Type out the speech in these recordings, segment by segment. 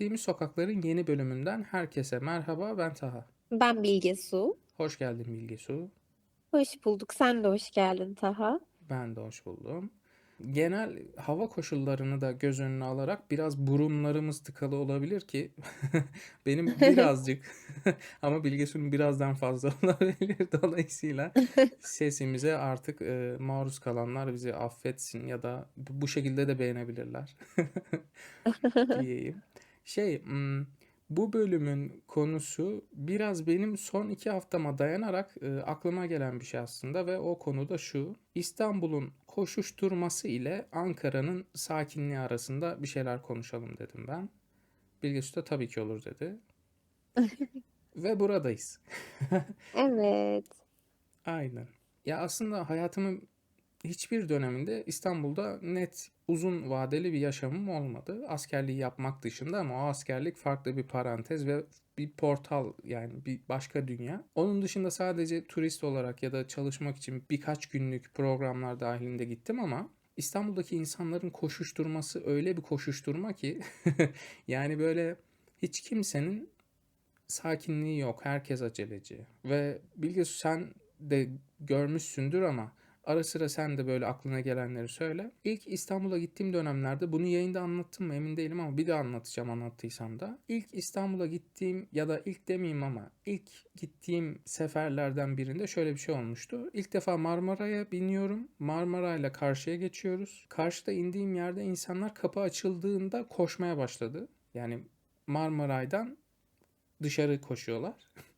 Geçtiğimiz Sokaklar'ın yeni bölümünden herkese merhaba, ben Taha. Ben Bilge Su. Hoş geldin Bilge Su. Hoş bulduk. Sen de hoş geldin Taha. Ben de hoş buldum. Genel hava koşullarını da göz önüne alarak biraz burunlarımız tıkalı olabilir ki benim birazcık ama Bilge Su'nun birazdan fazla olabilir. Dolayısıyla sesimize artık e, maruz kalanlar bizi affetsin ya da bu bu şekilde de beğenebilirler diyeyim. Şey, bu bölümün konusu biraz benim son iki haftama dayanarak aklıma gelen bir şey aslında ve o konu da şu. İstanbul'un koşuşturması ile Ankara'nın sakinliği arasında bir şeyler konuşalım dedim ben. Bilge Su da tabii ki olur dedi. Ve buradayız. Evet. Aynen. Ya aslında hayatımın hiçbir döneminde İstanbul'da net uzun vadeli bir yaşamım olmadı. Askerliği yapmak dışında ama o askerlik farklı bir parantez ve bir portal yani bir başka dünya. Onun dışında sadece turist olarak ya da çalışmak için birkaç günlük programlar dahilinde gittim ama İstanbul'daki insanların koşuşturması öyle bir koşuşturma ki yani böyle hiç kimsenin sakinliği yok. Herkes aceleci. Ve Bilgesu sen de görmüşsündür ama ara sıra sen de böyle aklına gelenleri söyle. İlk İstanbul'a gittiğim dönemlerde bunu yayında anlattım mı emin değilim ama bir daha anlatacağım anlattıysam da. İlk İstanbul'a gittiğim ya da ilk demeyeyim ama ilk gittiğim seferlerden birinde şöyle bir şey olmuştu. İlk defa Marmara'ya biniyorum. Marmara'yla karşıya geçiyoruz. Karşıda indiğim yerde insanlar kapı açıldığında koşmaya başladı. Yani Marmaray'dan dışarı koşuyorlar.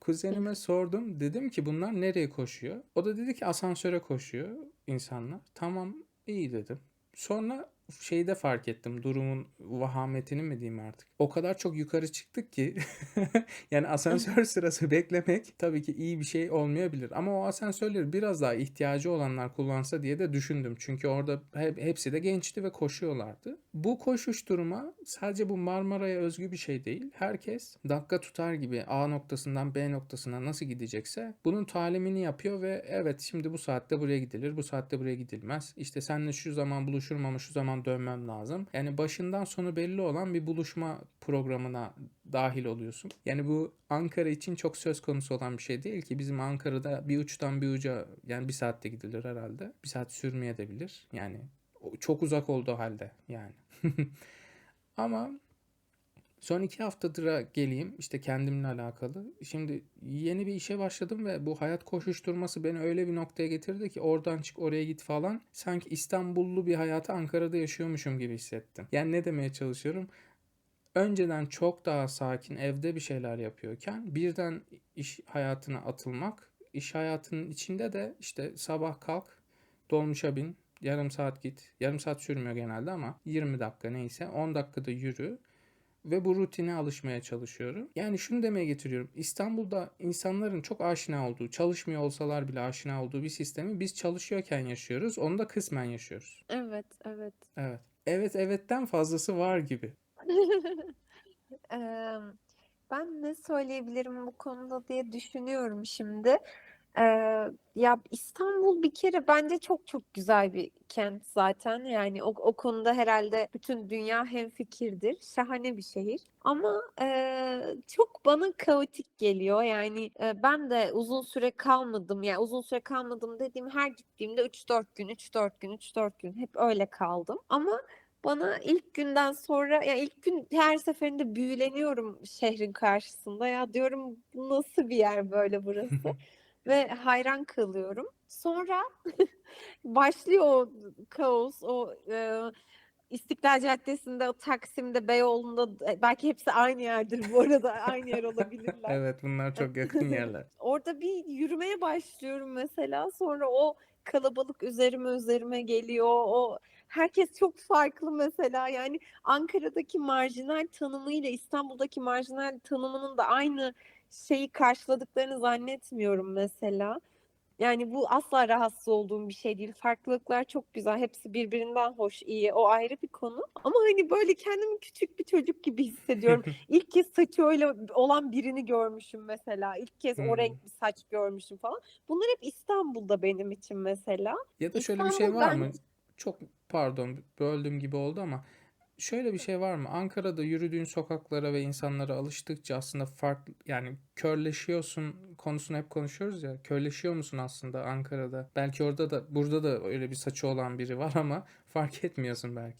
Kuzenime sordum. Dedim ki bunlar nereye koşuyor? O da dedi ki asansöre koşuyor insanlar. Tamam iyi dedim. Sonra şeyde fark ettim durumun vahametini mi diyeyim artık. O kadar çok yukarı çıktık ki yani asansör sırası beklemek tabii ki iyi bir şey olmayabilir. Ama o asansörleri biraz daha ihtiyacı olanlar kullansa diye de düşündüm. Çünkü orada hep, hepsi de gençti ve koşuyorlardı. Bu koşuşturma sadece bu Marmara'ya özgü bir şey değil. Herkes dakika tutar gibi A noktasından B noktasına nasıl gidecekse bunun talimini yapıyor ve evet şimdi bu saatte buraya gidilir, bu saatte buraya gidilmez. İşte seninle şu zaman buluşurum ama şu zaman dönmem lazım. Yani başından sonu belli olan bir buluşma programına dahil oluyorsun. Yani bu Ankara için çok söz konusu olan bir şey değil ki. Bizim Ankara'da bir uçtan bir uca yani bir saatte gidilir herhalde. Bir saat sürmeyebilir. Yani o çok uzak olduğu halde yani. Ama son iki haftadır geleyim işte kendimle alakalı. Şimdi yeni bir işe başladım ve bu hayat koşuşturması beni öyle bir noktaya getirdi ki oradan çık oraya git falan. Sanki İstanbullu bir hayatı Ankara'da yaşıyormuşum gibi hissettim. Yani ne demeye çalışıyorum? önceden çok daha sakin evde bir şeyler yapıyorken birden iş hayatına atılmak, iş hayatının içinde de işte sabah kalk, dolmuşa bin, yarım saat git. Yarım saat sürmüyor genelde ama 20 dakika neyse 10 dakikada yürü ve bu rutine alışmaya çalışıyorum. Yani şunu demeye getiriyorum. İstanbul'da insanların çok aşina olduğu, çalışmıyor olsalar bile aşina olduğu bir sistemi biz çalışıyorken yaşıyoruz. Onu da kısmen yaşıyoruz. Evet, evet. Evet. Evet evetten fazlası var gibi. Ben ne söyleyebilirim bu konuda diye düşünüyorum şimdi. Eee, ya İstanbul bir kere bence çok çok güzel bir kent zaten. Yani o, o konuda herhalde bütün dünya hemfikirdir. Şahane bir şehir. Ama eee, çok bana kaotik geliyor. Yani e, ben de uzun süre kalmadım. Yani uzun süre kalmadım dediğim her gittiğimde 3-4 gün, 3-4 gün, 3-4 gün hep öyle kaldım. Ama bana ilk günden sonra ya ilk gün her seferinde büyüleniyorum şehrin karşısında. Ya diyorum nasıl bir yer böyle burası? Ve hayran kalıyorum. Sonra başlıyor o kaos, o e, İstiklal Caddesi'nde, o Taksim'de, Beyoğlu'nda e, belki hepsi aynı yerdir bu arada. Aynı yer olabilirler. Evet bunlar çok yakın yerler. Orada bir yürümeye başlıyorum mesela. Sonra o kalabalık üzerime üzerime geliyor. O herkes çok farklı mesela. Yani Ankara'daki marjinal tanımıyla İstanbul'daki marjinal tanımının da aynı şeyi karşıladıklarını zannetmiyorum mesela. Yani bu asla rahatsız olduğum bir şey değil. Farklılıklar çok güzel. Hepsi birbirinden hoş, iyi. O ayrı bir konu. Ama hani böyle kendimi küçük bir çocuk gibi hissediyorum. İlk kez saçı öyle olan birini görmüşüm mesela. İlk kez o Hmm. renk bir saç görmüşüm falan. Bunlar hep İstanbul'da benim için mesela. Ya da şöyle bir şey İstanbul var ben mı? Çok pardon böldüm gibi oldu ama şöyle bir şey var mı? Ankara'da yürüdüğün sokaklara ve insanlara alıştıkça aslında farklı yani körleşiyorsun konusunu hep konuşuyoruz ya. Körleşiyor musun aslında Ankara'da? Belki orada da burada da öyle bir saçı olan biri var ama fark etmiyorsun belki.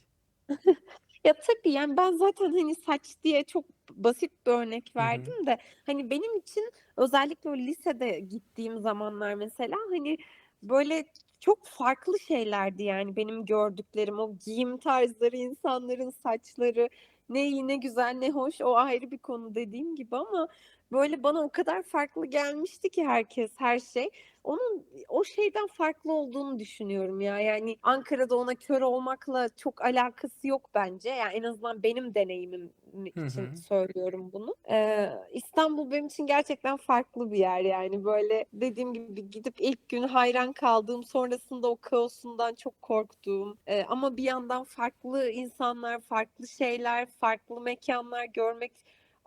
Ya tabii yani ben zaten hani saç diye çok basit bir örnek verdim de hani benim için özellikle o lisede gittiğim zamanlar mesela hani böyle çok farklı şeylerdi yani benim gördüklerim. O giyim tarzları insanların saçları ne iyi ne güzel ne hoş o ayrı bir konu dediğim gibi ama böyle bana o kadar farklı gelmişti ki herkes her şey onun o şeyden farklı olduğunu düşünüyorum ya. Yani Ankara'da ona kör olmakla çok alakası yok bence. Yani en azından benim deneyimim Hı için hı. söylüyorum bunu. Ee, İstanbul benim için gerçekten farklı bir yer yani. Böyle dediğim gibi gidip ilk gün hayran kaldığım, sonrasında o kaosundan çok korktuğum e, ama bir yandan farklı insanlar, farklı şeyler, farklı mekanlar görmek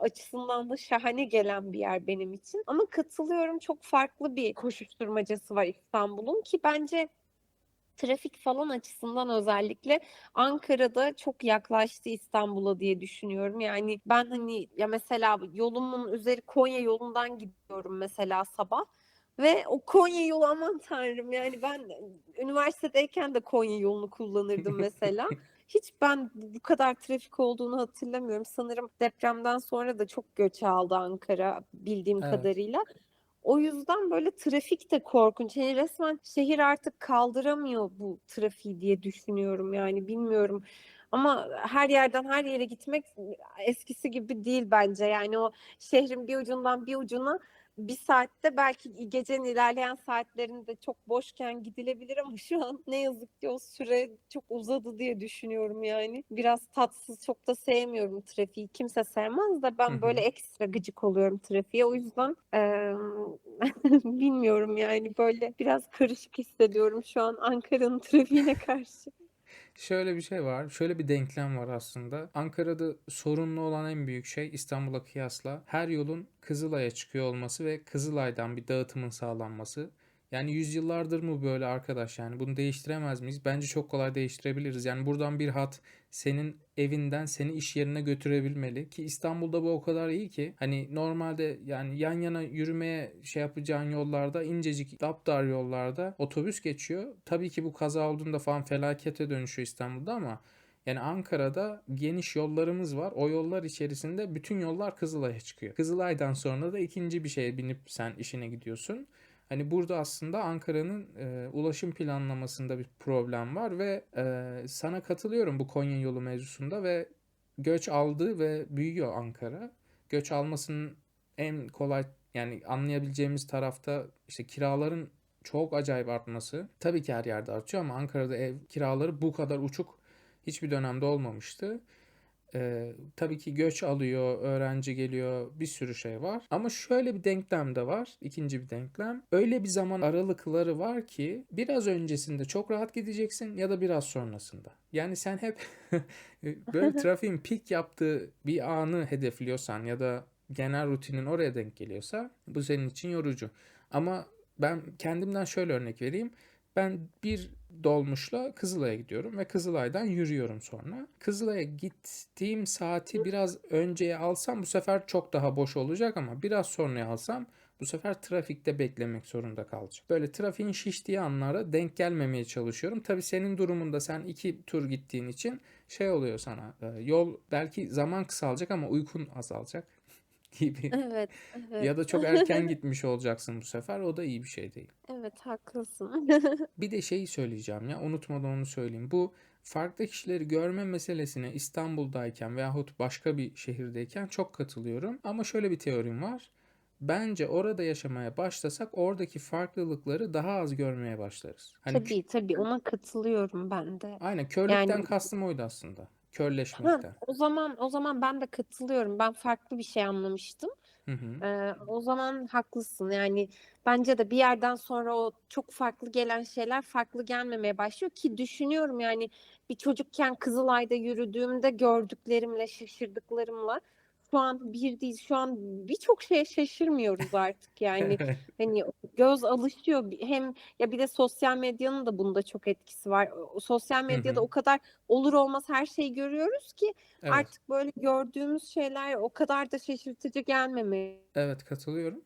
açısından da şahane gelen bir yer benim için. Ama katılıyorum çok farklı bir koşuşturmacası var İstanbul'un ki bence trafik falan açısından özellikle Ankara'da çok yaklaştı İstanbul'a diye düşünüyorum. Yani ben hani ya mesela yolumun üzeri Konya yolundan gidiyorum mesela sabah ve o Konya yolu aman tanrım yani ben üniversitedeyken de Konya yolunu kullanırdım mesela. Hiç ben bu kadar trafik olduğunu hatırlamıyorum. Sanırım depremden sonra da çok göç aldı Ankara bildiğim Evet. kadarıyla. O yüzden böyle trafik de korkunç. Yani resmen şehir artık kaldıramıyor bu trafiği diye düşünüyorum yani bilmiyorum. Ama her yerden her yere gitmek eskisi gibi değil bence. Yani o şehrin bir ucundan bir ucuna bir saatte belki gecenin ilerleyen saatlerinde çok boşken gidilebilir ama şu an ne yazık ki o süre çok uzadı diye düşünüyorum yani. Biraz tatsız çok da sevmiyorum trafiği. Kimse sevmez de ben böyle ekstra gıcık oluyorum trafiğe. O yüzden eee, bilmiyorum yani böyle biraz karışık hissediyorum şu an Ankara'nın trafiğine karşı. Şöyle bir şey var. Şöyle bir denklem var aslında. Ankara'da sorunlu olan en büyük şey İstanbul'a kıyasla her yolun Kızılay'a çıkıyor olması ve Kızılay'dan bir dağıtımın sağlanması. Yani yüzyıllardır mı böyle arkadaş yani bunu değiştiremez miyiz? Bence çok kolay değiştirebiliriz. Yani buradan bir hat senin evinden seni iş yerine götürebilmeli ki İstanbul'da bu o kadar iyi ki hani normalde yani yan yana yürümeye şey yapacağın yollarda incecik dapdar yollarda otobüs geçiyor. Tabii ki bu kaza olduğunda falan felakete dönüşüyor İstanbul'da ama yani Ankara'da geniş yollarımız var. O yollar içerisinde bütün yollar Kızılay'a çıkıyor. Kızılay'dan sonra da ikinci bir şeye binip sen işine gidiyorsun. Hani burada aslında Ankara'nın e, ulaşım planlamasında bir problem var ve e, sana katılıyorum bu Konya yolu mevzusunda ve göç aldı ve büyüyor Ankara. Göç almasının en kolay yani anlayabileceğimiz tarafta işte kiraların çok acayip artması. Tabii ki her yerde artıyor ama Ankara'da ev kiraları bu kadar uçuk hiçbir dönemde olmamıştı. Ee, tabii ki göç alıyor, öğrenci geliyor, bir sürü şey var. Ama şöyle bir denklem de var, ikinci bir denklem. Öyle bir zaman aralıkları var ki biraz öncesinde çok rahat gideceksin ya da biraz sonrasında. Yani sen hep böyle trafiğin pik yaptığı bir anı hedefliyorsan ya da genel rutinin oraya denk geliyorsa bu senin için yorucu. Ama ben kendimden şöyle örnek vereyim. Ben bir dolmuşla Kızılay'a gidiyorum ve Kızılay'dan yürüyorum sonra. Kızılay'a gittiğim saati biraz önceye alsam bu sefer çok daha boş olacak ama biraz sonraya alsam bu sefer trafikte beklemek zorunda kalacağım. Böyle trafiğin şiştiği anlara denk gelmemeye çalışıyorum. Tabii senin durumunda sen iki tur gittiğin için şey oluyor sana. e, Yol belki zaman kısalacak ama uykun azalacak gibi. Evet, evet. Ya da çok erken gitmiş olacaksın bu sefer. O da iyi bir şey değil. Evet, haklısın. Bir de şeyi söyleyeceğim ya unutmadan onu söyleyeyim. Bu farklı kişileri görme meselesine İstanbul'dayken veyahut başka bir şehirdeyken çok katılıyorum. Ama şöyle bir teorim var. Bence orada yaşamaya başlasak oradaki farklılıkları daha az görmeye başlarız. Hani Tabii tabii ona katılıyorum ben de. aynen körlükten Yani kastım oydu aslında. Ha, Körleşmekten. o zaman o zaman ben de katılıyorum. Ben farklı bir şey anlamıştım. Hı hı. Ee, o zaman haklısın. Yani bence de bir yerden sonra o çok farklı gelen şeyler farklı gelmemeye başlıyor ki düşünüyorum yani bir çocukken Kızılay'da yürüdüğümde gördüklerimle, şaşırdıklarımla şu an bir değil şu an birçok şeye şaşırmıyoruz artık yani hani göz alışıyor hem ya bir de sosyal medyanın da bunda çok etkisi var. Sosyal medyada hı. o kadar olur olmaz her şeyi görüyoruz ki Evet. artık böyle gördüğümüz şeyler o kadar da şaşırtıcı gelmemeye. Evet katılıyorum.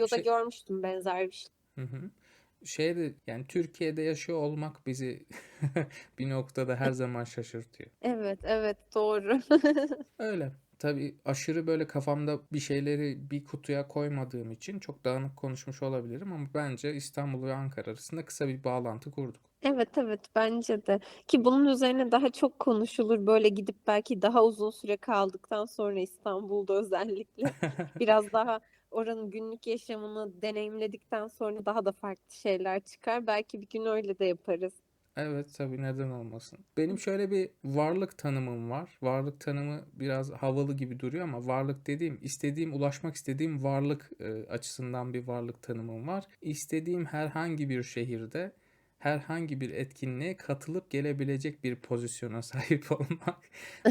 da Şey, görmüştüm benzer bir şey. Hı hı. Şey de yani Türkiye'de yaşıyor olmak bizi bir noktada her zaman şaşırtıyor. Evet, evet doğru. Öyle. Tabii aşırı böyle kafamda bir şeyleri bir kutuya koymadığım için çok dağınık konuşmuş olabilirim ama bence İstanbul ve Ankara arasında kısa bir bağlantı kurduk. Evet evet bence de ki bunun üzerine daha çok konuşulur böyle gidip belki daha uzun süre kaldıktan sonra İstanbul'da özellikle biraz daha oranın günlük yaşamını deneyimledikten sonra daha da farklı şeyler çıkar. Belki bir gün öyle de yaparız. Evet tabii neden olmasın. Benim şöyle bir varlık tanımım var. Varlık tanımı biraz havalı gibi duruyor ama varlık dediğim istediğim ulaşmak istediğim varlık e, açısından bir varlık tanımım var. İstediğim herhangi bir şehirde herhangi bir etkinliğe katılıp gelebilecek bir pozisyona sahip olmak.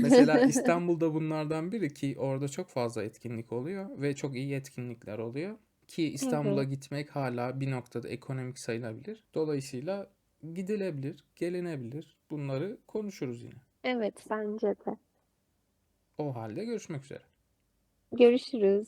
Mesela İstanbul'da bunlardan biri ki orada çok fazla etkinlik oluyor ve çok iyi etkinlikler oluyor. Ki İstanbul'a gitmek hala bir noktada ekonomik sayılabilir. Dolayısıyla gidilebilir, gelinebilir. Bunları konuşuruz yine. Evet bence de. O halde görüşmek üzere. Görüşürüz.